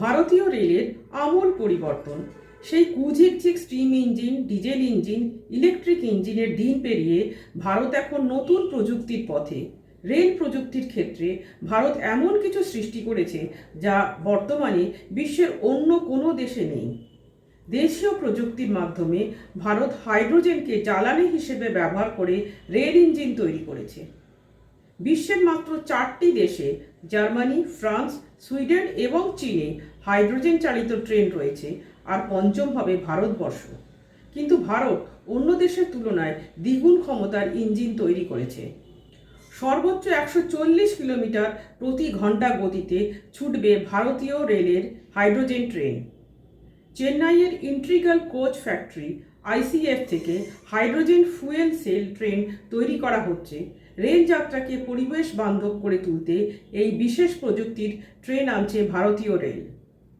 ভারতীয় রেলের আমূল পরিবর্তন। সেই কুঝিকঝিক steam engine, diesel engine, electric ইঞ্জিনের দিন পেরিয়ে ভারত এখন নতুন প্রযুক্তির পথে। রেল প্রযুক্তির ক্ষেত্রে ভারত এমন কিছু সৃষ্টি করেছে যা বর্তমানে বিশ্বের অন্য কোনো দেশে নেই। দেশীয় প্রযুক্তির মাধ্যমে ভারত হাইড্রোজেনকে জ্বালানি হিসেবে ব্যবহার করে রেল ইঞ্জিন তৈরি করেছে। বিশ্বের মাত্র চারটি দেশে, জার্মানি, ফ্রান্স, সুইডেন এবং চীনে হাইড্রোজেন চালিত ট্রেন রয়েছে আর পঞ্চম হবে ভারতবর্ষ। কিন্তু ভারত অন্য দেশের তুলনায় দ্বিগুণ ক্ষমতার ইঞ্জিন তৈরি করেছে। সর্বোচ্চ একশো চল্লিশ কিলোমিটার প্রতি ঘণ্টা গতিতে ছুটবে ভারতীয় রেলের হাইড্রোজেন ট্রেন। চেন্নাইয়ের ইন্ট্রিগাল কোচ ফ্যাক্টরি আইসিএফ থেকে হাইড্রোজেন ফুয়েল সেল ট্রেন তৈরি করা হচ্ছে। রেল যাত্রাকে পরিবেশ বান্ধব করে তুলতে এই বিশেষ প্রযুক্তির ট্রেন আনছে ভারতীয় রেল।